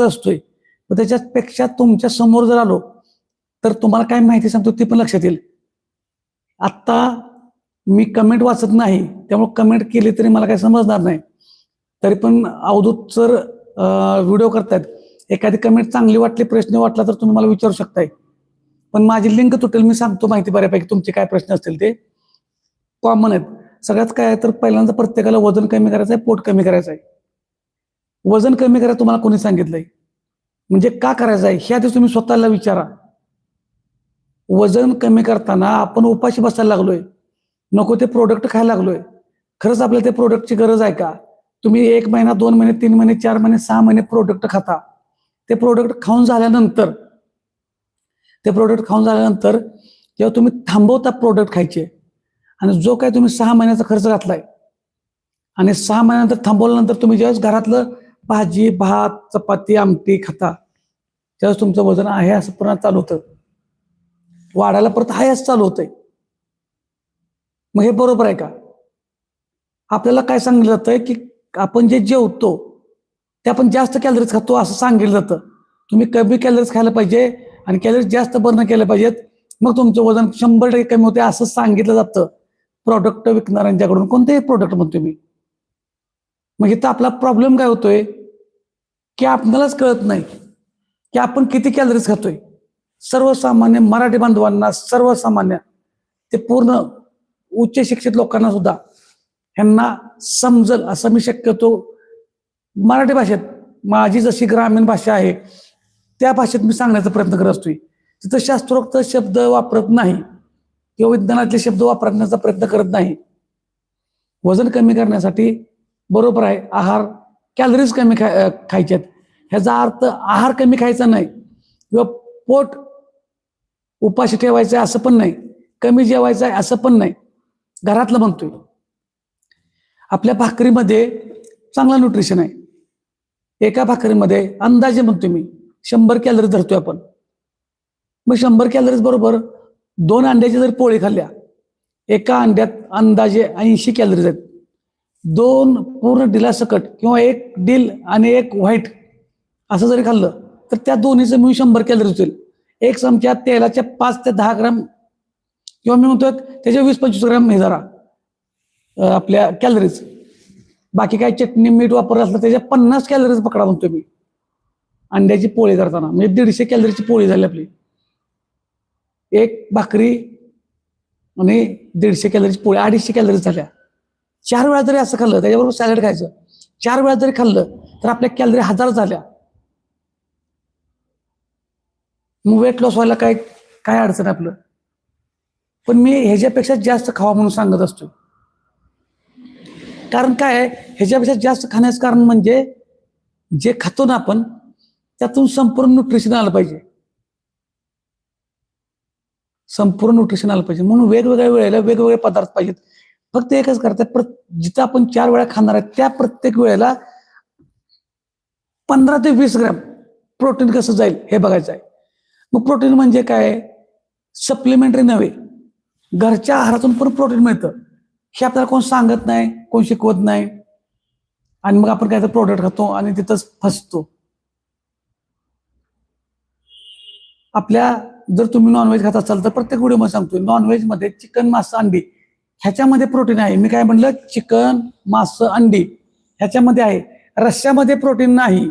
असतोय. मग त्याच्यापेक्षा तुमच्यासमोर जर आलो तर तुम्हाला काय माहिती सांगतो ती पण लक्षात येईल. आत्ता मी कमेंट वाचत नाही त्यामुळे कमेंट केली तरी मला काही समजणार नाही. तरी पण अवधूत सर व्हिडिओ करतायत. एखादी कमेंट चांगली वाटली प्रश्न वाटला तर तुम्ही मला विचारू शकताय. पण माझी लिंक तुटेल मी सांगतो माहिती बऱ्यापैकी तुमचे काय प्रश्न असतील ते. कॉमन आहेत. सगळ्यात काय तर पहिल्यांदा प्रत्येकाला वजन कमी करायचं आहे पोट कमी करायचं आहे. वजन कमी करायला तुम्हाला कोणी सांगितलंय. म्हणजे का करायचं आहे? हे आधी तुम्ही स्वतःला विचारा. वजन कमी करताना आपण उपाशी बसायला लागलोय. नको ते प्रोडक्ट खायला लागलोय. खरंच आपल्याला ते प्रोडक्टची गरज आहे का? तुम्ही एक महिना दोन महिने तीन महिने चार महिने सहा महिने प्रोडक्ट खाता. ते प्रोडक्ट खाऊन झाल्यानंतर ते प्रोडक्ट खाऊन झाल्यानंतर जेव्हा तुम्ही थांबवता प्रोडक्ट खायचे आणि जो काय तुम्ही सहा महिन्याचा खर्च घातलाय आणि सहा महिन्यानंतर थांबवल्यानंतर तुम्ही ज्यावेळेस घरातलं भाजी भात चपाती आमटी खाता. त्यावेळेस तुमचं वजन आहे असं पुन्हा चालू होतं. वाढायला परत आहे असं चालू होतंय. मग हे बरोबर आहे का? आपल्याला काय सांगितलं जातंय की आपण जे जेवतो ते आपण जास्त कॅलरीज खातो असं सांगितलं जातं. तुम्ही कमी कॅलरीज खायला पाहिजे आणि कॅलरीज जास्त बर्न केल्या पाहिजेत. मग तुमचं वजन शंभर टक्के कमी होते असं सांगितलं जातं. प्रॉडक्ट विकणाऱ्यांच्याकडून कोणतेही प्रोडक्ट म्हणतो मी मग इथं आपला प्रॉब्लेम काय होतोय? की आपल्यालाच कळत नाही. की आपण किती कॅलरीज खातोय? सर्वसामान्य मराठी बांधवांना सर्वसामान्य ते पूर्ण उच्च शिक्षित लोकांना सुद्धा ह्यांना समजल असं मी शक्यतो मराठी भाषेत माझी जशी ग्रामीण भाषा आहे त्या भाषेत मी सांगण्याचा प्रयत्न करत असतोय. तिथं शास्त्रोक्त शब्द वापरत नाही किंवा विज्ञानातले शब्द वापरण्याचा प्रयत्न करत नाही. वजन कमी करण्यासाठी बरोबर आहे. आहार कॅलरीज कमी खाय खायच्यात ह्याचा अर्थ आहार कमी खायचा नाही. किंवा पोट उपाशी ठेवायचं आहे असं पण नाही. कमी जेवायचं आहे असं पण नाही. घरातलं म्हणतोय आपल्या भाकरीमध्ये चांगलं न्यूट्रिशन आहे. एका भाकरीमध्ये अंदाजे म्हणतोय मी शंभर कॅलरीज धरतोय आपण. मग शंभर कॅलरीज बरोबर दोन अंड्याची जर पोळी खाल्ल्या एका अंड्यात अंदाजे ऐंशी कॅलरीज आहेत. दोन पूर्ण डिलासकट किंवा एक डील आणि एक व्हाईट असं जरी खाल्लं तर त्या दोन्हीचं मिळून शंभर कॅलरीज होतील. एक चमच्या तेलाच्या पाच ते दहा ग्राम किंवा मी म्हणतो त्याच्या वीस पंचवीस ग्राम हे जरा आपल्या कॅलरीज बाकी काय चटणी मीठ वापरलं असलं त्याच्या पन्नास कॅलरीज पकडा म्हणतो मी. अंड्याची पोळी करताना म्हणजे दीडशे कॅलरीची पोळी झाली आपली. एक भाकरी आणि दीडशे कॅलरीची पोळी अडीचशे कॅलरीज झाल्या. चार वेळा जरी असं खाल्लं त्याच्याबरोबर सॅलड खायचं चार वेळा जरी खाल्लं तर आपल्या कॅलरी हजार झाल्या. मग वेट लॉस व्हायला काय काय अडचण आपलं. पण मी ह्याच्यापेक्षा जास्त खावा म्हणून सांगत असतो. कारण काय आहे ह्याच्यापेक्षा जास्त खाण्याचं कारण म्हणजे जे खातो ना आपण त्यातून संपूर्ण न्यूट्रिशन आलं पाहिजे. संपूर्ण न्यूट्रिशन आलं पाहिजे. म्हणून वेगवेगळ्या वेळेला वेगवेगळे पदार्थ पाहिजेत. फक्त एकच करतात. प्र जिथं आपण चार वेळा खाणार आहे त्या प्रत्येक वेळेला पंधरा ते वीस ग्रॅम प्रोटीन कसं जाईल हे बघायचं आहे. मग प्रोटीन म्हणजे काय? सप्लिमेंटरी नव्हे. घरच्या आहारातून पण प्रोटीन मिळतं. हे आपल्याला कोण सांगत नाही कोण शिकवत नाही. आणि मग आपण काय तर प्रोडक्ट खातो आणि तिथंच फसतो. आपल्या जर तुम्ही नॉनव्हेज खात असाल तर प्रत्येक व्हिडिओमध्ये सांगतोय नॉनव्हेजमध्ये चिकन मांस अंडी ह्याच्यामध्ये प्रोटीन आहे. मी काय म्हणलं? चिकन मांस अंडी ह्याच्यामध्ये आहे. रश्श्यामध्ये प्रोटीन नाही.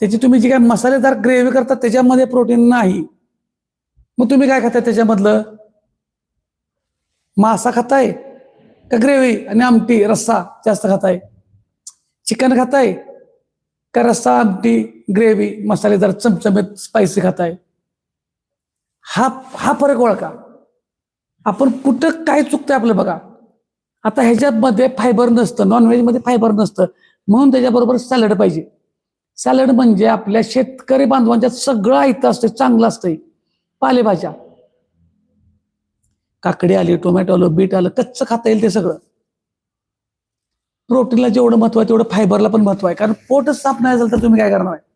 त्याची तुम्ही जी काय मसालेदार ग्रेव्ही करता त्याच्यामध्ये प्रोटीन नाही. मग तुम्ही काय खाता त्याच्यामधलं? मासा खाताय का ग्रेव्ही आणि आमटी रस्सा जास्त खाताय? चिकन खाताय का रस्सा आमटी ग्रेव्ही मसालेदार चमचमीत स्पायसी खाताय? हा हा फरक ओळखा. आपण कुठं काय चुकतंय आपलं बघा. आता ह्याच्यामध्ये फायबर नसतं नॉनव्हेजमध्ये फायबर नसतं. म्हणून त्याच्याबरोबर सॅलड पाहिजे. सॅलड म्हणजे आपल्या शेतकरी बांधवांच्या सगळं आयतं असतं चांगलं असतंय. पालेभाज्या. काकडी आली टोमॅटो आलं बीट आलं कच्चं खाता येईल ते सगळं. प्रोटीनला जेवढं महत्त्व आहे तेवढं फायबरला पण महत्त्व आहे. कारण पोटच साफ नाही झालं तर तुम्ही काय करणार? आहे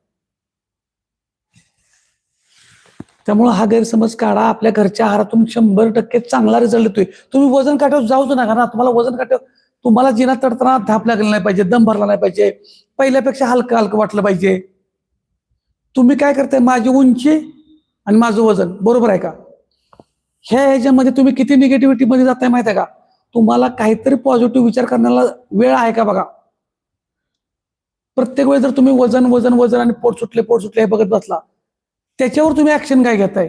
त्यामुळे हा गैरसमज काढा. आपल्या घरच्या आहारातून शंभर टक्के चांगला रिझल्ट येतोय. तुम्ही वजन काट्यावर जाऊच नका ना. तुम्हाला वजन काट्यावर तुम्हाला जिना तडताना धाप लागला नाही पाहिजे दम भरला नाही पाहिजे. पहिल्यापेक्षा हलकं हलकं वाटलं पाहिजे. तुम्ही काय करताय? माझी उंची आणि माझं वजन. बरोबर आहे का? ह्या ह्याच्यामध्ये तुम्ही किती निगेटिव्हिटी मध्ये जाताय माहिती आहे का? तुम्हाला काहीतरी पॉझिटिव्ह विचार करण्याला वेळ आहे का बघा? प्रत्येक वेळी जर तुम्ही वजन वजन वजन आणि पोट सुटले पोट सुटले हे बघत बसला त्याच्यावर तुम्ही ऍक्शन काय घेताय?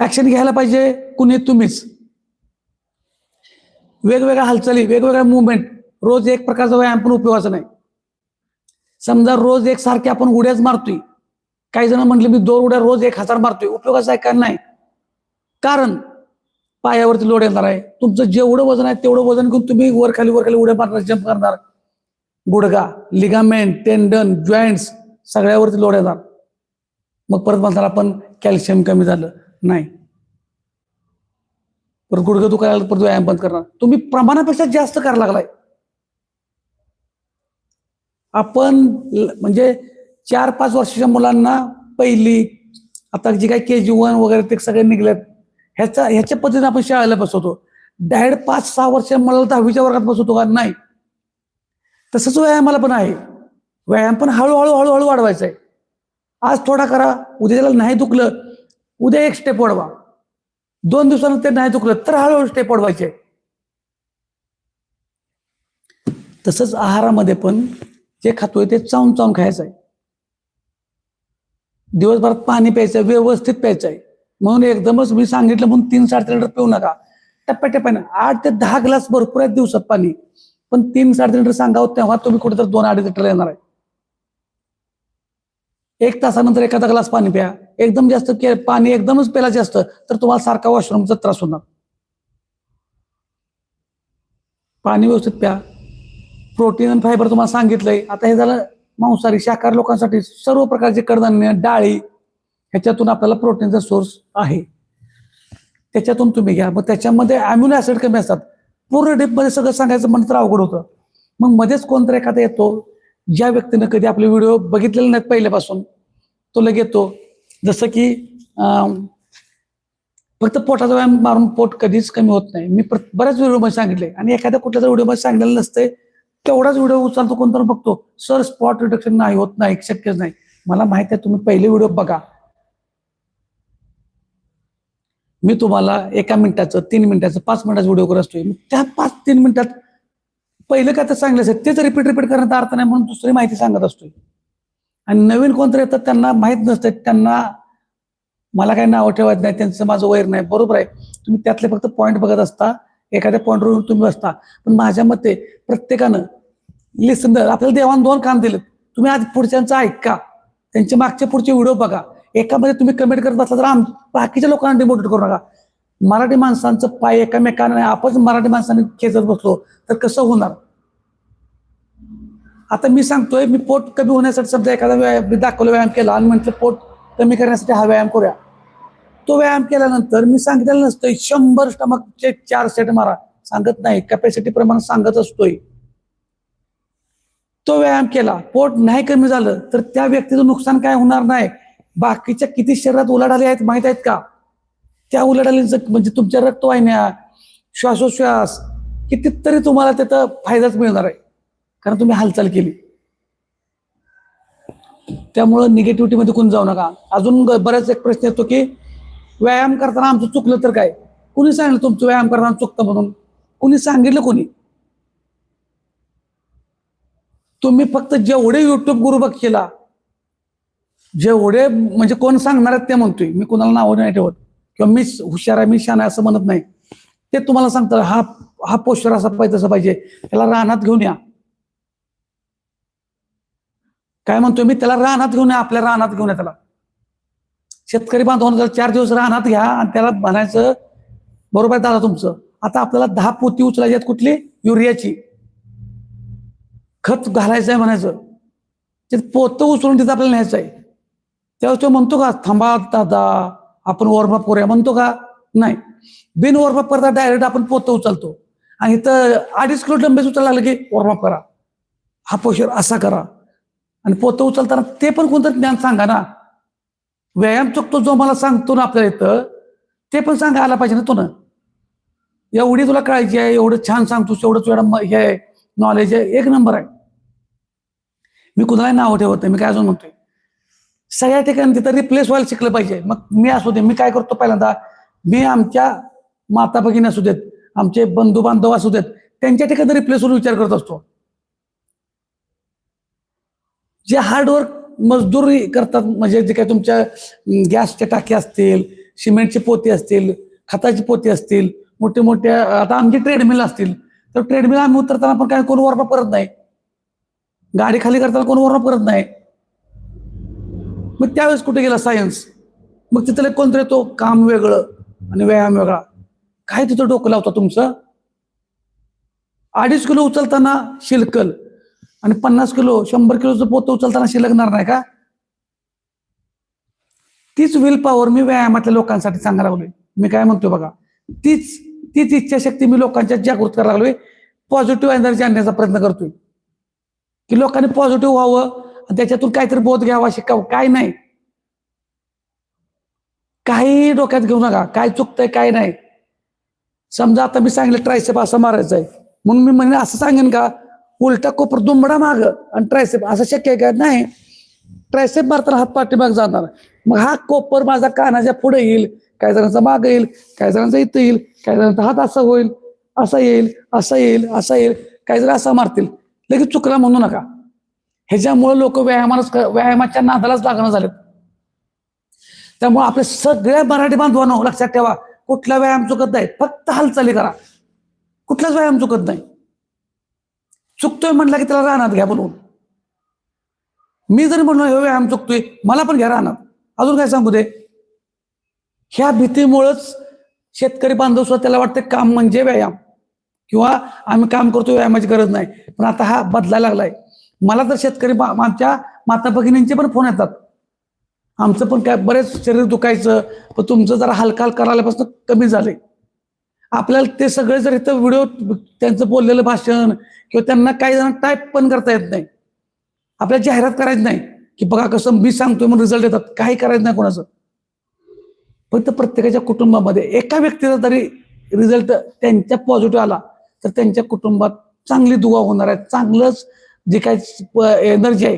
ऍक्शन घ्यायला पाहिजे कुणी? तुम्हीच. वेगवेगळ्या हालचाली वेगवेगळ्या मुवमेंट रोज एक प्रकारचा व्यायाम पण उपयोगाचा नाही. समजा रोज एक सारखे आपण उड्याच मारतोय. काही जण म्हटले मी दोन उड्या रोज एक हजार मारतोय. उपयोगाचा आहे का? नाही. कारण पायावरती लोड येणार आहे. तुमचं जेवढं वजन आहे तेवढं वजन घेऊन तुम्ही वर खाली वर खाली उड्या मारणार जम्प करणार. गुडगा लिगामेंट टेंडन जॉईंट्स सगळ्यावरती लोड येणार. मग परत म्हणतात आपण कॅल्शियम कमी झालं. नाही. परत गुडघं दुखायला लागलं, परत व्यायाम बंद करणार. तुम्ही प्रमाणापेक्षा जास्त करायला लागलाय. आपण म्हणजे चार पाच वर्षाच्या मुलांना पहिली आता जे काही के जी वन वगैरे ते सगळे निघलेत ह्याचा ह्याच्या पद्धतीने आपण शाळेला बसवतो. डायरेक्ट पाच सहा वर्ष मुलाला दहावीच्या वर्गात बसवतो का? नाही. तसंच व्यायामाला पण आहे. व्यायाम पण हळूहळू हळूहळू वाढवायचा आहे. आज थोडा करा उद्या त्याला नाही दुखलं उद्या एक स्टेप वाढवा. दोन दिवसानंतर नाही दुखलं तर हळूहळू स्टेप वाढवायचे. तसंच आहारामध्ये पण जे खातोय ते चावून चावून खायचं आहे. दिवसभरात पाणी प्यायचं आहे, व्यवस्थित प्यायचं आहे. म्हणून एकदमच मी सांगितलं म्हणून तीन साडेतीन लिटर पिऊ नका. टप्प्याटप्प्याने आठ ते दहा ग्लास भरपूर आहेत दिवसात पाणी. पण तीन साडेतीन लिटर सांगावं तेव्हा तुम्ही कुठेतरी दोन अडीच लिटर येणार आहे. एक तासानंतर एखादा ग्लास पाणी प्या. एकदम जास्त पाणी एकदमच प्यायला जास्त तर तुम्हाला सारखा वॉशरूमचा त्रास होणार. पाणी व्यवस्थित प्या. प्रोटीन आणि फायबर तुम्हाला सांगितलंय. आता हे झालं मांसाहारी शाकाहारी लोकांसाठी सर्व प्रकारचे कडधान्य डाळी ह्याच्यातून आपल्याला प्रोटीनचा सोर्स आहे. त्याच्यातून तुम्ही घ्या. मग त्याच्यामध्ये अम्युनो ऍसिड कमी असतात. पूर्ण डीपमध्ये सगळं सांगायचं म्हणलं तर अवघड होतं. मग मध्येच कोणतरी एखादा येतो ज्या व्यक्तीनं कधी आपले व्हिडिओ बघितलेले नाहीत पहिल्यापासून तो लगे येतो. जसं की फक्त पोटाचा व्यायाम मारून पोट कधीच कमी होत नाही. मी बऱ्याच व्हिडिओमध्ये सांगितले. आणि एखाद्या कुठल्या तरी व्हिडिओमध्ये सांगितलेलं नसतंय तेवढाच व्हिडिओ उचलतो कोण पण बघतो. सर स्पॉट रिडक्शन नाही होत नाही शक्यच नाही. मला माहिती आहे तुम्ही पहिले व्हिडिओ बघा. मी तुम्हाला एका मिनिटाचं तीन मिनिटाचं पाच मिनिटाचा व्हिडिओ करत असतोय. त्या पाच तीन मिनिटात पहिलं काय तर चांगलं असेल तेच रिपीट रिपीट करण्याचा अर्थ नाही म्हणून दुसरी माहिती सांगत असतोय. आणि नवीन कोणतरी येतात त्यांना माहीत नसतं त्यांना मला काही नावं ठेवायचं नाही त्यांचं माझं वैर नाही. बरोबर आहे? तुम्ही त्यातले फक्त पॉईंट बघत असता एखाद्या पॉईंटवर तुम्ही बसता. पण माझ्या मते प्रत्येकानं लिसन आपल्याला देवान दोन काम दिलेत. तुम्ही आज पुढच्यांचं ऐका. त्यांचे मागचे पुढचे व्हिडिओ बघा. एकामध्ये तुम्ही कमेंट करत असला तर आम बाकीच्या लोकांना डिमोटिवेट करू नका. मराठी माणसांचं पाय एकामेकांना आपण मराठी माणसाने खेचत बसलो तर कसं होणार? आता मी सांगतोय मी पोट कमी होण्यासाठी समजा एखादा व्यायाम मी व्यायाम केला आणि म्हटलं पोट कमी करण्यासाठी हा व्यायाम करूया. तो व्यायाम केल्यानंतर मी सांगितलेलं नसतोय शंभर स्टमकचे चार सेट मारा. सांगत नाही कॅपॅसिटी प्रमाणे सांगत असतोय. तो व्यायाम केला पोट नाही कमी झालं तर त्या व्यक्तीचं नुकसान काय होणार नाही? बाकीच्या किती शरीरात उलाढाली आहेत माहीत आहेत का? त्या उलाढालीचं म्हणजे तुमच्या रक्तवाहिन्या श्वासोश्वास कितीतरी तुम्हाला त्याचा फायदाच मिळणार आहे. कारण तुम्ही हालचाल केली. त्यामुळं निगेटिव्हिटी मध्ये कोण जाऊ नका. अजून बऱ्याच एक प्रश्न येतो की व्यायाम करताना आमचं चुकलं तर काय? कुणी सांगितलं तुमचं व्यायाम करताना चुकतं म्हणून? कुणी सांगितलं कोणी? तुम्ही फक्त जेवढे युट्यूब गुरु बघशीला जेवढे म्हणजे कोण सांगणार आहेत ते म्हणतोय. मी कोणाला नाव नाही ठेवत. किंवा मी हुशार आहे मी शान आहे असं म्हणत नाही. ते तुम्हाला सांगतं हा हा पोश्चर असा पाहिजे तसं पाहिजे. त्याला रानात घेऊन या. काय म्हणतोय मी? त्याला रानात घेऊन या आपल्या रानात घेऊन या त्याला. शेतकरी बांधवांना चार दिवस रानात घ्या आणि त्याला म्हणायचं बरोबर आहे दादा तुमचं. आता आपल्याला दहा पोती उचलायची आहेत कुठली? युरियाची. खत घालायचं आहे म्हणायचं. ते पोतं उचलून तिथं आपल्याला न्यायचं आहे. त्यावेळेस तो म्हणतो का थांबा दादा आपण वॉर्मअप करूया. म्हणतो का? नाही. बिन वॉर्मअप करता डायरेक्ट आपण पोतं उचलतो. आणि इथं अडीच किलो डंबेस उचलायला लागले की वॉर्मअप करा. हा पोशर असा करा. आणि पोतं उचलताना ते पण कोणतं ज्ञान सांगा ना. व्यायाम चुकतो जो मला सांगतो ना आपल्याला इथं ते पण सांगा आला पाहिजे ना तो ना. एवढी तुला काळजी आहे एवढं छान सांगतोस एवढं तुझ्या हे आहे नॉलेज आहे. एक नंबर आहे. मी कुणालाही नाव ठेवत नाही मी काय अजून म्हणतोय? सगळ्या ठिकाणी तिथं रिप्लेस व्हायला शिकलं पाहिजे. मग मी असू दे मी काय करतो पहिल्यांदा मी आमच्या माता भगिनी असू देत आमचे बंधू बांधव असू देत त्यांच्या ठिकाणी रिप्लेस होऊन विचार करत असतो. जे हार्डवर्क मजदुरी करतात म्हणजे जे काही तुमच्या गॅसच्या टाकी असतील सिमेंटचे पोती असतील खताची पोती असतील मोठे मोठे आता आमची ट्रेडमिल असतील तर ट्रेडमिल आम्ही उतरताना पण काय कोण वरण परत नाही. गाडी खाली करताना कोण वरण परत नाही. मग त्यावेळेस कुठे गेला सायन्स मग तिथलं कोणतरी तो काम वेगळं आणि व्यायाम वेगळा? काय तिथं डोकं लावता तुमचं? अडीच किलो उचलताना शिलकल आणि पन्नास किलो शंभर किलोचं पोतं उचलताना शिलकणार नाही का? तीच विल पॉवर मी व्यायामातल्या लोकांसाठी सांगायला लागलोय. मी काय म्हणतोय बघा? तीच तीच इच्छाशक्ती मी लोकांच्या जागृत करायला लागलोय. पॉझिटिव्ह एनर्जी आणण्याचा प्रयत्न करतोय. की लोकांनी पॉझिटिव्ह व्हावं त्याच्यातून काहीतरी बोध घ्यावा शिकावं काय नाही. काही डोक्यात घेऊ नका. काय चुकतंय काय नाही. समजा आता मी सांगितलं ट्रायसेप असं मारायचं आहे म्हणून मी म्हणे असं सांगेन का? उलटा कोपर दुंबडा माग आणि ट्रायसेप असं शक्य आहे का? नाही. ट्रायसेप मारताना हात पाठीमाग जाणार. मग हा कोपर माझा कानाच्या पुढे येईल. काही जणांचा माग येईल काही जणांचा इथं येईल काही जणांचा हात असा होईल असा येईल असा येईल असा येईल. काही जण असा मारतील. लगेच चुकला म्हणू नका. ह्याच्यामुळे लोक व्यायामालाच व्यायामाच्या नादालाच लागणं झालेत. त्यामुळे आपल्या सगळ्या मराठी बांधवांनो हो, लक्षात ठेवा कुठला व्यायाम चुकत नाही फक्त हालचाली करा. कुठलाच व्यायाम चुकत नाही. चुकतोय म्हटलं की त्याला राहणार घ्या बोलवून मी जरी म्हणलो हे व्यायाम चुकतोय मला पण घ्या राहणार अजून काय सांगू दे? ह्या भीतीमुळंच शेतकरी बांधव सुद्धा त्याला वाटतं काम म्हणजे व्यायाम. किंवा आम्ही काम करतो व्यायामाची गरज नाही. पण आता हा बदलायला लागलाय. मला तर शेतकरी आमच्या माता भगिनींचे पण फोन येतात. आमचं पण काय बरेच शरीर दुखायचं पण तुमचं जरा हलका हलका आल्यापासून कमी झालंय. आपल्याला ते सगळे जर इथं व्हिडिओ त्यांचं बोललेलं भाषण किंवा त्यांना काही जण टाईप पण करता येत नाही. आपल्याला जाहिरात करायची नाही की बघा कसं मी सांगतोय म्हणून रिझल्ट येतात काही करायचं नाही कोणाचं. फक्त प्रत्येकाच्या कुटुंबामध्ये एका व्यक्तीचा तरी रिझल्ट त्यांच्या पॉझिटिव्ह आला तर त्यांच्या कुटुंबात चांगली दुवा होणार आहे. चांगलंच जे काही एनर्जी आहे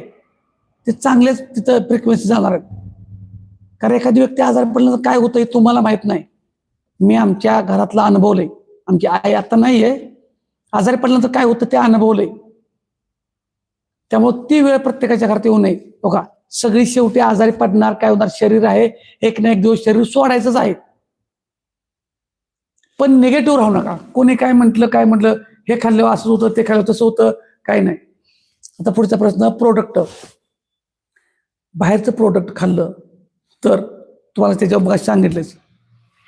ते चांगलेच तिथं फ्रिक्वेन्सी जाणार आहेत. कारण एखादी व्यक्ती आजारी पडल्यानंतर काय होतं हे तुम्हाला माहीत नाही. मी आमच्या घरातला अनुभवलंय. आमची आई आता नाहीये. आजारी पडल्यानंतर काय होतं ते अनुभवलंय. त्यामुळे ती वेळ प्रत्येकाच्या घरात येऊ नये. बघा सगळी शेवटी आजारी पडणार काय होणार? शरीर आहे. एक ना एक दिवस शरीर सोडायचंच आहे. पण निगेटिव्ह राहू नका. कोणी काय म्हटलं काय म्हटलं हे खाल्लं असं होतं ते खाल्लं तसं होतं काय नाही. आता पुढचा प्रश्न प्रोडक्ट बाहेरचं प्रोडक्ट खाल्लं तर तुम्हाला त्याच्यावर मग सांगितलंच.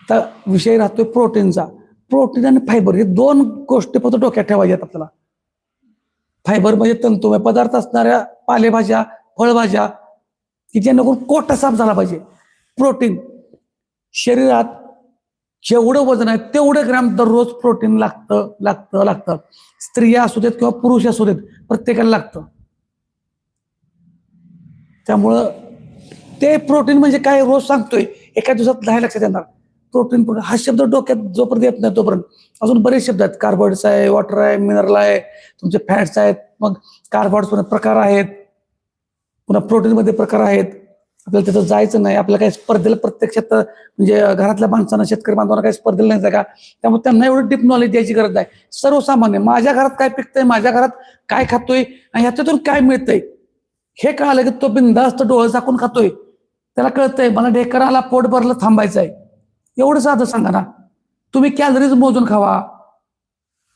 आता विषय राहतोय प्रोटीनचा. प्रोटीन आणि फायबर हे दोन गोष्टी फक्त डोक्यात ठेवायच्यात आपल्याला. फायबर म्हणजे तंतुमय पदार्थ असणाऱ्या पालेभाज्या फळभाज्या की जेणेकरून कोटा साफ झाला पाहिजे. प्रोटीन शरीरात जेवढं वजन आहे तेवढं ग्रॅम दररोज प्रोटीन लागतं लागतं लागतं. स्त्रिया असू देत किंवा पुरुष असू देत प्रत्येकाला लागतं. त्यामुळं ते प्रोटीन म्हणजे काय रोज सांगतोय एका दिवसात नाही लक्षात येणार. प्रोटीन प्रोटीन हा शब्द डोक्यात जोपर्यंत येत नाही तोपर्यंत. अजून बरेच शब्द आहेत. कार्बोहायड्रेट्स आहे वॉटर आहे मिनरल आहे तुमचे फॅट्स आहेत. मग कार्बोहायड्रेट्स प्रकार आहेत. पुन्हा प्रोटीनमध्ये प्रकार आहेत. आपल्याला तिथं जायचं नाही. आपल्याला काही स्पर्धेला प्रत्यक्षात म्हणजे घरातल्या माणसांना शेतकरी बांधवांना काही स्पर्धेला नाही जायचं का? त्यामुळे त्यांना एवढं डीप नॉलेज द्यायची गरज नाही. सर्वसामान्य माझ्या घरात काय पिकतंय माझ्या घरात काय खातोय आणि ह्याच्यातून काय मिळतंय? हे कळालं की तो बिंदास्त डोळं झाकून खातोय. त्याला कळतंय मला ढेकराला पोट भरलं थांबायचं आहे एवढं साधं सांगा ना. तुम्ही कॅलरीज मोजून खावा.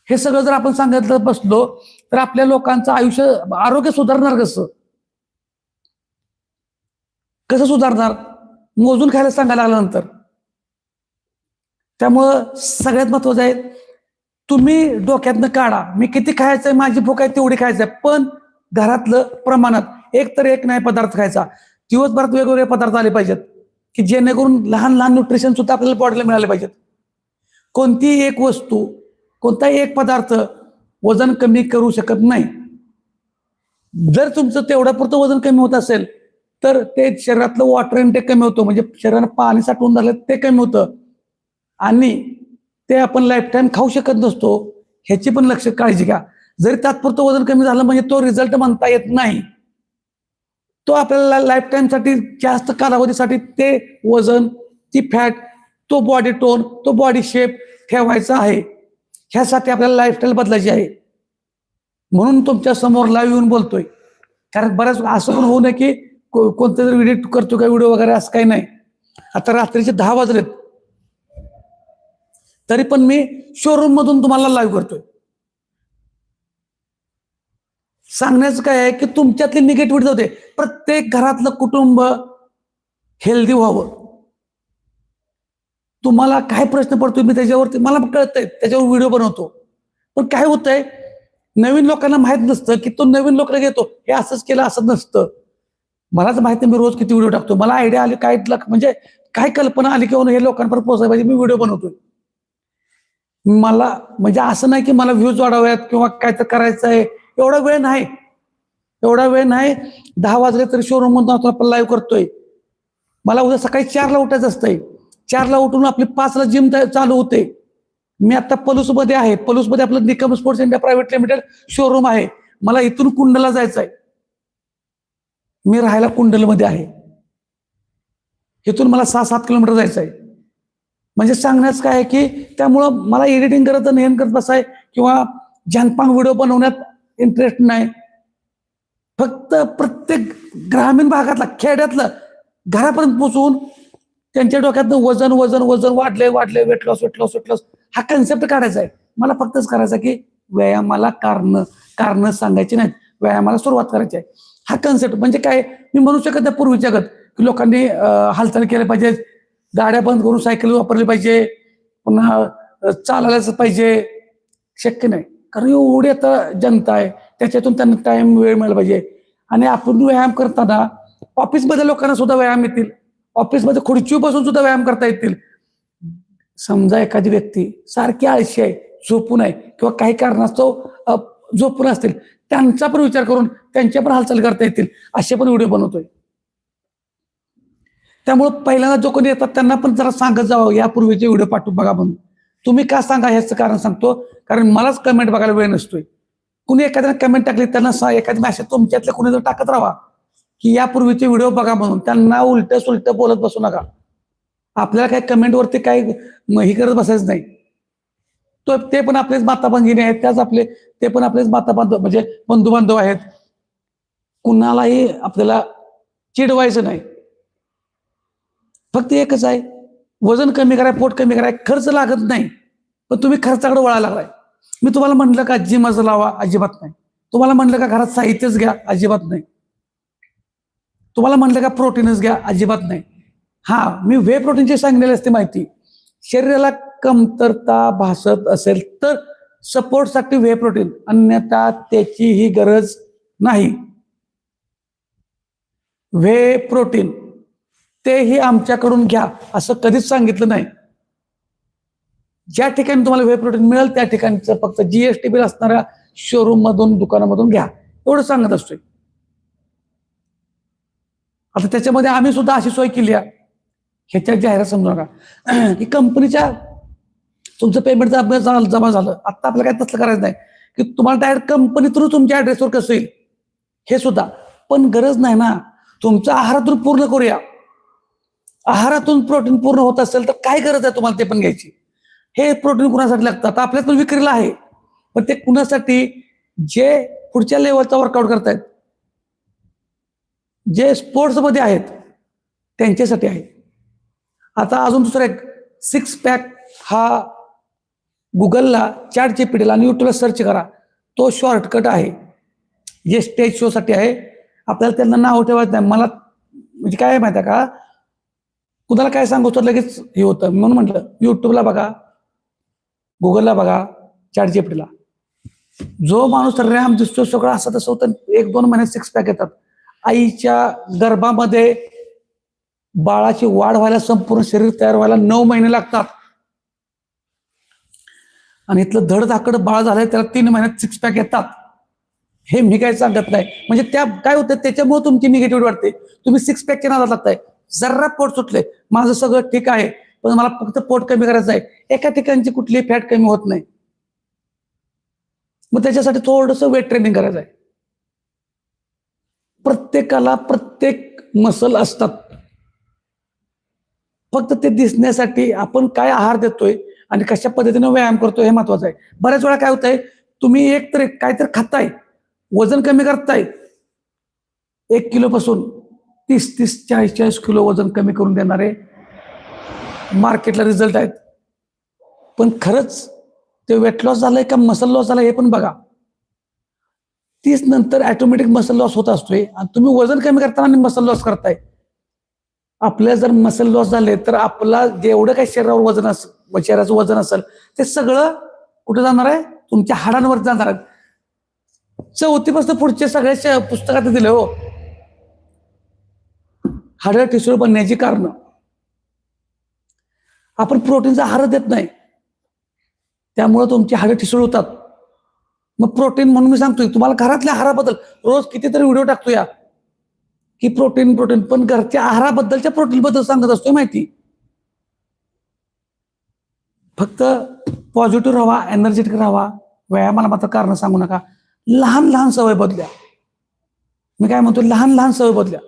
हे सगळं जर आपण सांगितलं बसलो तर आपल्या लोकांचं आयुष्य आरोग्य सुधारणार कसं? कसं सुधारणार? मोजून खायला सांगायला लागल्यानंतर. त्यामुळं सगळ्यात महत्वाचं आहे तुम्ही डोक्यातनं काढा. मी किती खायचंय माझी भूक आहे तेवढी खायचंय. पण घरातलं प्रमाणात एक तर एक नाही पदार्थ खायचा. दिवसभरात वेगवेगळे पदार्थ आले पाहिजेत की जेणेकरून लहान लहान न्यूट्रिशन सुद्धा आपल्याला बॉडीला मिळाले पाहिजेत. कोणतीही एक वस्तू कोणताही एक पदार्थ वजन कमी करू शकत नाही. जर तुमचं तेवढ्या पुरतं वजन कमी होत असेल तर ते शरीरातलं वॉटर इनटेक कमी होतं. म्हणजे शरीरानं पाणी साठवून झालं ते कमी होतं. आणि ते आपण लाईफ टाईम खाऊ शकत नसतो ह्याची पण लक्ष काळजी घ्या. जरी तात्पुरतं वजन कमी झालं म्हणजे तो रिझल्ट म्हणता येत नाही. तो आपल्याला लाईफ टाईमसाठी जास्त कालावधीसाठी ते वजन ती फॅट तो बॉडी टोन तो बॉडी शेप ठेवायचा आहे. ह्यासाठी आपल्याला लाईफस्टाईल बदलायची आहे. म्हणून तुमच्यासमोर लाईव्ह येऊन बोलतोय. कारण बऱ्याच असं पण होऊ नये की कोणतं तरी एडिट करतो का व्हिडिओ वगैरे असं काही नाही. आता रात्रीचे दहा वाजलेत. तरी पण मी शोरूम मधून तुम्हाला लाईव्ह करतोय. सांगण्याचं काय आहे की तुमच्यातली निगेटिव्हिटी होते प्रत्येक घरातलं कुटुंब हेल्दी व्हावं. तुम्हाला काय प्रश्न पडतो मी त्याच्यावरती मला कळतंय त्याच्यावर व्हिडिओ बनवतो. पण काय होतंय नवीन लोकांना माहीत नसतं की तो नवीन लोकांना घेतो. हे असंच केलं असं नसतं. मलाच माहीत नाही मी रोज किती व्हिडिओ टाकतो. मला आयडिया आली काय म्हणजे काय कल्पना आली किंवा हे लोकांपर्यंत पोहोचायला पाहिजे मी व्हिडिओ बनवतोय. मला म्हणजे असं नाही की मला व्ह्यूज वाढवाव्यात किंवा काय तर करायचं आहे. एवढा वेळ नाही. एवढा वेळ नाही. दहा वाजले तरी शोरूम मधून आपण लाईव्ह करतोय. मला उद्या सकाळी चारला उठायचं असतंय. चारला उठून आपली पाचला जिम चालू होते. मी आता पलूसमध्ये आहे. पलूसमध्ये आपलं Nikam sports India private limited showroom आहे. मला इथून कुंडला जायचं आहे मी राहायला कुंडलमध्ये आहे. इथून मला सहा सात किलोमीटर जायचं आहे. म्हणजे सांगण्याचं काय आहे की त्यामुळं मला एडिटिंग करत नेहमी करत बसाय किंवा जानपांग व्हिडिओ बनवण्यात इंटरेस्ट नाही. फक्त प्रत्येक ग्रामीण भागातला खेड्यातलं घरापर्यंत पोचवून त्यांच्या डोक्यातनं वजन वजन वजन वाढले वाढले weight loss weight loss weight loss हा कन्सेप्ट काढायचा आहे. मला फक्तच करायचा की व्यायामाला कारण कारण सांगायची नाहीत. व्यायामाला सुरुवात करायची आहे. हा कन्सेप्ट म्हणजे काय? मी म्हणू शकत नाही पूर्वी जगत की लोकांनी हालचाल केल्या पाहिजे गाड्या बंद करून सायकल वापरली पाहिजे पुन्हा चालायलाच पाहिजे. शक्य नाही. कारण एवढी आता जनता आहे त्याच्यातून त्यांना टाइम वेळ मिळाला पाहिजे. आणि आपण व्यायाम करताना ऑफिसमध्ये लोकांना सुद्धा व्यायाम येतील. ऑफिसमध्ये खुर्ची बसून सुद्धा व्यायाम करता येतील. समजा एखादी व्यक्ती सारखी आळशी आहे झोपून आहे किंवा काही कारणास्तव झोपून असतील. त्यांचा पण विचार करून त्यांच्या पण हालचाल करता येतील. असे पण व्हिडिओ बनवतोय. त्यामुळं पहिल्यांदा जो कोणी येतात त्यांना पण जरा सांगत जावं. यापूर्वीचे व्हिडिओ पाठवून बघा म्हणून. तुम्ही का सांगा ह्याचं कारण सांगतो. कारण मलाच कमेंट बघायला वेळ नसतोय. कुणी एखाद्याने कमेंट टाकली त्यांना एखादी मॅसेज तुमच्यातल्या कुणी जर टाकत राहा की यापूर्वीचे व्हिडिओ बघा म्हणून. त्यांना उलट सुलट बोलत बसू नका. आपल्याला काही कमेंटवरती काही हे करत बसायचं नाही. तो ते पण आपलेच माता भगिनी आहेत त्याच आपले ते पण आपलेच माता बांधव म्हणजे बंधू बांधव आहेत. कुणालाही आपल्याला चिडवायचं नाही. फक्त एकच आहे वजन कमी कराय पोट कमी कराय खर्च लागत नाही. पण तुम्ही खर्चाकडे वळा लागलाय. मी तुम्हाला म्हटलं का जिमाचं लावा अजिबात नाही. तुम्हाला म्हटलं का घरात साहित्यच घ्या अजिबात नाही. तुम्हाला म्हटलं का प्रोटीनच घ्या अजिबात नाही. हा मी वे प्रोटीनची सांगलेली असते माहिती शरीराला कमतरता भासत असेल तर सपोर्टसाठी वे प्रोटीन अन्यथा त्याची ही गरज नाही. वे प्रोटीन तेही आमच्याकडून घ्या असं कधीच सांगितलं नाही. ज्या ठिकाणी तुम्हाला वे प्रोटीन मिळेल त्या ठिकाणचं फक्त जीएसटी बिल असणाऱ्या शोरूम मधून दुकानामधून घ्या. एवढं सांगत असतोय. आता त्याच्यामध्ये आम्ही सुद्धा अशी सोय केली आहे. ह्याच्यात जाहिरात समजू नका. की कंपनीच्या तुमचं पेमेंटचा अभ्यास जमा झालं. आता आपल्याला काय तसलं करायचं नाही. की तुम्हाला डायरेक्ट कंपनी थ्रू तुमच्या ॲड्रेसवर कसं येईल? हे सुद्धा. पण गरज नाही ना. तुमचा आहारातून पूर्ण करूया. आहारातून प्रोटीन पूर्ण होत असेल तर काय गरज आहे तुम्हाला ते पण घ्यायची? हे प्रोटीन कुणासाठी लागतं? आता आपल्यात पण विक्रीला आहे. पण ते कुणासाठी? जे पुढच्या लेवलचा वर्कआउट करतायत. जे स्पोर्ट्समध्ये आहेत त्यांच्यासाठी आहे. आता अजून दुसरं एक सिक्स पॅक हा गुगलला चॅट जीपीटीला आणि यूट्यूबला सर्च करा. तो शॉर्टकट आहे. जे स्टेज शोसाठी आहे. आपल्याला त्यांना नाव ठेवायचं नाही. मला म्हणजे काय आहे माहिती आहे का? कुणाला काय सांगू तर लगेच हे होतं. म्हणून म्हटलं यूट्यूबला बघा. गुगलला बघा. चॅट जीपीटीला जो माणूस रॅम दिसतो सगळं असं तसं होतं. एक दोन महिन्यात सिक्स पॅक येतात. आईच्या गर्भामध्ये बाळाची वाढ व्हायला संपूर्ण शरीर तयार व्हायला नऊ महिने लागतात. आणि इथलं धडधाकड बाळ झालंय त्याला तीन महिन्यात सिक्स पॅक येतात. हे मी काय सांगत नाही. म्हणजे त्या काय होतं त्याच्यामुळे तुमची निगेटिव्ह वाटते. तुम्ही सिक्स पॅकच्या नादात लागताय. जर्रा पोट सुटले माझं सगळं ठीक आहे पण मला फक्त पोट कमी करायचं आहे. एका ठिकाणची कुठलीही फॅट कमी होत नाही. मग त्याच्यासाठी थोडस वेट ट्रेनिंग करायचं आहे. प्रत्येकाला प्रत्येक मसल असतात. फक्त ते दिसण्यासाठी आपण काय आहार देतोय आणि कशा पद्धतीने व्यायाम करतोय हे महत्वाचं आहे. बऱ्याच वेळा काय होतंय तुम्ही एक तर काहीतरी खाताय वजन कमी करताय. एक किलो पासून तीस तीस चाळीस चाळीस किलो वजन कमी करून देणारे मार्केटला रिझल्ट आहेत. पण खरंच ते वेट लॉस झालंय का मसल लॉस झालाय हे पण बघा. तीस नंतर ॲटोमॅटिक मसल लॉस होत असतोय आणि तुम्ही वजन कमी करताना आणि मसल लॉस करताय. आपल्या जर मसल लॉस झाले तर आपला जेवढं काही शरीरावर वजन असेल शरीराचं वजन असेल ते सगळं कुठे जाणार आहे? तुमच्या हाडांवर जाणार आहे. चौथीपासून पुढचे सगळ्या श- पुस्तकात दिले हो. हाड ठिसूळ बनण्याची कारण. आपण प्रोटीनचा आहार देत नाही. त्यामुळं तुमची हाडं ठिसूळ होतात. मग प्रोटीन म्हणून मी सांगतोय तुम्हाला घरातल्या आहाराबद्दल रोज कितीतरी व्हिडिओ टाकतो या. की प्रोटीन प्रोटीन पण घरच्या आहाराबद्दलच्या प्रोटीन बद्दल सांगत असतोय माहिती? फक्त पॉझिटिव्ह राहा एनर्जेटिक राहा. व्यायामाला मात्र कारण सांगू नका. लहान लहान सवय बदल्या. मी काय म्हणतो लहान लहान सवय बदल्या.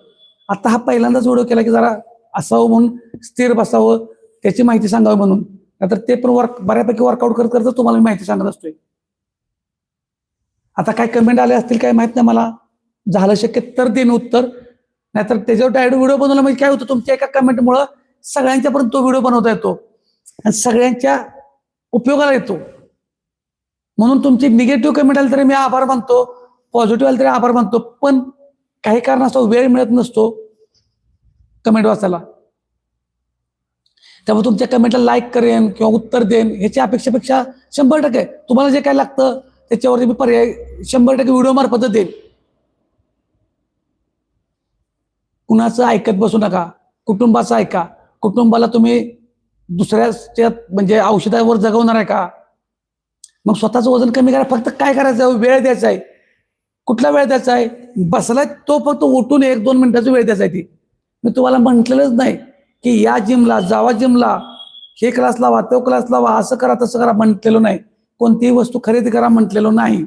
आता हा पहिल्यांदाच व्हिडिओ केला की जरा असावं म्हणून स्थिर बसावं त्याची माहिती सांगावी म्हणून. नाहीतर ते पण वर्क बऱ्यापैकी वर्कआउट करत करत तुम्हाला मी माहिती सांगत असतोय. आता काय कमेंट आले असतील काय माहीत नाही मला. झालं शक्य तर देईन उत्तर. नाहीतर त्याच्यावर डायरेक्ट व्हिडिओ बनवला म्हणजे काय होतं तुमच्या एका कमेंटमुळं सगळ्यांच्यापर्यंत तो व्हिडिओ बनवता येतो. आणि सगळ्यांच्या उपयोगाला येतो. म्हणून तुमची निगेटिव्ह कमेंट आली तरी मी आभार मानतो पॉझिटिव्ह आली तरी आभार मानतो पण काही कारणास्तव वेळ मिळत नसतो कमेंट वाचायला. त्यामुळे तुमच्या कमेंटला लाईक करेन किंवा उत्तर देईन ह्याची अपेक्षेपेक्षा शंभर टक्के. तुम्हाला जे काय लागतं त्याच्यावरती मी पर्याय शंभर टक्के व्हिडिओ मार्फत देईन. कुणाचं ऐकत बसू नका कुटुंबाचं ऐका. कुटुंबाला तुम्ही दुसऱ्याच्या म्हणजे औषधावर जगवणार आहे का? मग स्वतःचं वजन कमी करा. फक्त काय करायचं आहे? वेळ द्यायचा आहे. कुठला वेळ द्यायचा आहे? बसलाय तो फक्त उठून एक दोन मिनिटाचा वेळ द्यायचा आहे ती. मी तुम्हाला म्हटलेलंच नाही की या जिमला जावा जिमला हे क्लास लावा तो क्लास लावा असं करा तसं करा म्हटलेलो नाही. कोणतीही वस्तू खरेदी करा म्हटलेलो नाही.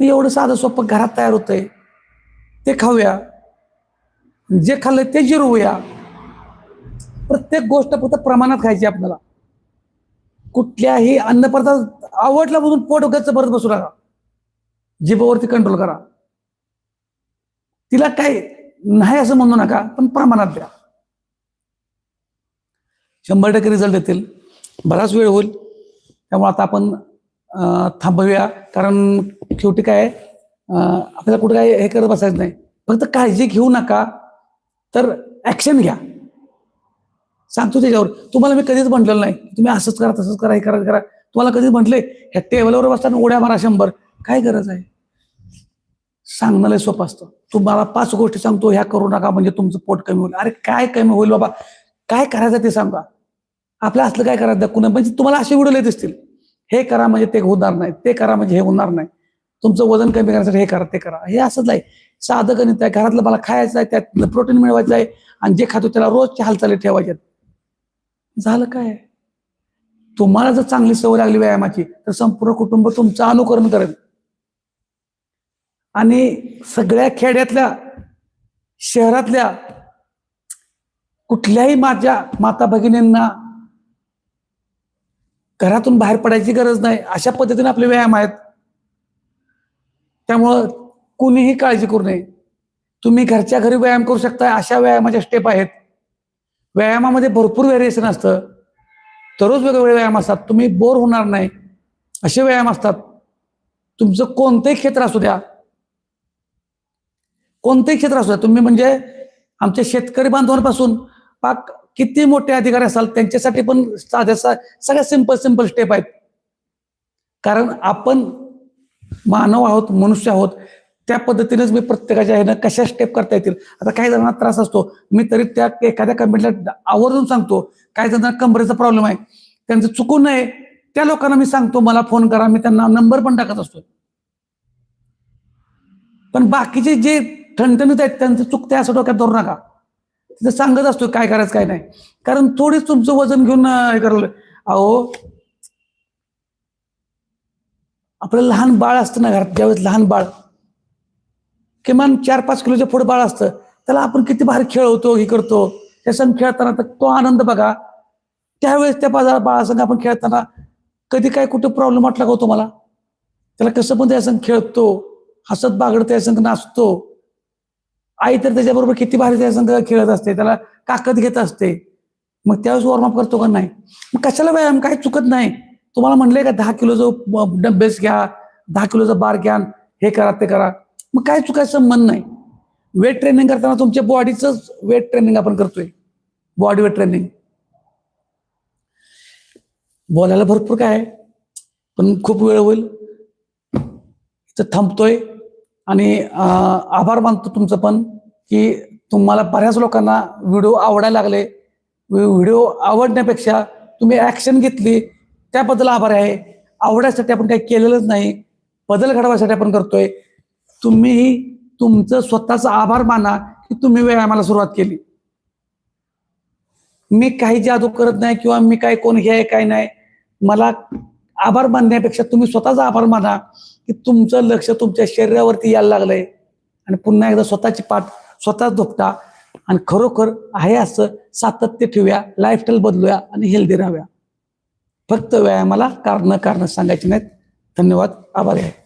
मी एवढं साधं सोपं घरात तयार होतंय. ते खाऊया. जे खाल्लं ते जिरवूया प्रत्येक गोष्ट फक्त प्रमाणात खायची आपल्याला. कुठल्याही अन्नपदार्थ आवडला म्हणून पोट गच्च भरत बसू नका. जिभेवरती कंट्रोल करा. तिला काय नाही असं म्हणू नका पण प्रमाणात द्या. शंभर टक्के रिझल्ट येतील. बराच वेळ होईल. त्यामुळे आता आपण थांबवूया. कारण शेवटी काय आपल्याला कुठं काय हे करत बसायचं नाही. फक्त काळजी घेऊ नका. तर ऍक्शन घ्या. सांगतो त्याच्यावर. तुम्हाला मी कधीच म्हटलेलं नाही. तुम्ही असंच करा तसंच करा हे करा करा. तुम्हाला कधीच म्हटले ह्या टेबलवर बसताना उड्या मारा शंभर. काय गरज आहे? सांगणं लय सोपं असतं. तुम्हाला पाच गोष्टी सांगतो ह्या करू नका म्हणजे तुमचं पोट कमी होईल. अरे काय कमी होईल बाबा? काय करायचं ते सांगा. आपलं असलं काय करायचं? कुणा म्हणजे तुम्हाला असे व्हिडिओ दिसतील. हे करा म्हणजे ते होणार नाही. ते करा म्हणजे हे होणार नाही. तुमचं वजन कमी करण्यासाठी हे करा ते करा. हे असंच आहे साधं गणित आहे. घरातलं मला खायचं आहे त्यात प्रोटीन मिळवायचं आहे आणि जे खातो त्याला रोजच्या हालचाली ठेवायच्यात. झालं काय? तुम्हाला जर चांगली सवय लागली व्यायामाची तर संपूर्ण कुटुंब तुमचं अनुकरण करेल. आणि सगळ्या खेड्यातल्या शहरातल्या कुठल्याही माझ्या माता भगिनींना घरातून बाहेर पडायची गरज नाही. अशा पद्धतीने आपले व्यायाम आहेत. त्यामुळं कुणीही काळजी करू नये. तुम्ही घरच्या घरी व्यायाम करू शकता अशा व्यायामाच्या स्टेप आहेत. व्यायामामध्ये भरपूर व्हेरिएशन असतं. दररोज वेगवेगळे व्यायाम असतात. तुम्ही बोर होणार नाही. असे व्यायाम असतात. तुमचं कोणतंही क्षेत्र असू द्या. कोणतंही क्षेत्र असू द्या. तुम्ही म्हणजे आमच्या शेतकरी बांधवांपासून पाक किती मोठे अधिकारी असाल त्यांच्यासाठी पण साध्या सा- सगळ्या सिंपल सिंपल स्टेप आहेत. कारण आपण मानव आहोत मनुष्य आहोत. त्या पद्धतीनेच मी प्रत्येकाच्या ह्यानं कशा स्टेप करता येतील? आता काही जणांना त्रास असतो. मी तरी त्या एखाद्या कंपनीला आवर्जून सांगतो. काही जणांना कंबरेचा प्रॉब्लेम आहे. त्यांचं चुकून नये त्या लोकांना मी सांगतो मला फोन करा. मी त्यांना नंबर पण टाकत असतो. पण बाकीचे जे ठणठणीत आहेत त्यांचं चुकते असं डोक्यात धरू नका. तिथं सांगत असतो काय करायचं काय नाही. कारण थोडीच तुमचं वजन घेऊन हे करायला अहो आपलं लहान बाळ असतं ना घरात ज्यावेळेस लहान बाळ किमान चार पाच किलोचं पुढे बाळ असतं. त्याला आपण किती भारी खेळवतो हे करतो. त्या संघ खेळताना तर तो आनंद बघा. त्यावेळेस त्या बाजार बाळासंग आपण खेळताना कधी काय कुठं प्रॉब्लेम वाटला का हो तुम्हाला? त्याला कसं पण त्या संघ खेळतो. हसत बागडत त्या संघ नाचतो. आई तर त्याच्याबरोबर किती भारी त्या संघ खेळत असते. त्याला काकत घेत असते. मग त्यावेळेस वॉर्मअप करतो का नाही? मग कशाला व्यायाम? काय चुकत नाही. तुम्हाला म्हणले का दहा किलोचं डब्बेस घ्या दहा किलोचं बार घ्या हे करा ते करा. मग काय चुकायचं संबंध नाही. वेट ट्रेनिंग करताना तुमच्या बॉडीचं वेट ट्रेनिंग आपण करतोय. बॉडी वेट ट्रेनिंग बोलायला भरपूर काय आहे. पण खूप वेळ होईल. इथं थांबतोय. आणि आभार मानतो तुमचं पण की तुम्हाला बऱ्याच लोकांना व्हिडिओ आवडायला लागले. व्हिडिओ आवडण्यापेक्षा तुम्ही ॲक्शन घेतली त्याबद्दल आभार आहे. आवडायसाठी आपण काही केलेलंच नाही. बदल घडवायसाठी आपण करतोय. तुम्हीही तुमचं स्वतःचा आभार माना की तुम्ही व्यायामाला सुरुवात केली. मी काही जादू करत नाही किंवा मी काय कोण हे आहे काय नाही. मला आभार मानण्यापेक्षा तुम्ही स्वतःचा आभार माना की तुमचं लक्ष तुमच्या शरीरावरती यायला लागलंय. आणि पुन्हा एकदा स्वतःची पाठ स्वतः झोपटा आणि खरोखर आहे असं सातत्य ठेवूया लाईफस्टाईल बदलूया आणि हेल्दी राहूया. फक्त व्यायामाला कारण कारण सांगायची नाहीत. धन्यवाद. आभारी आहे.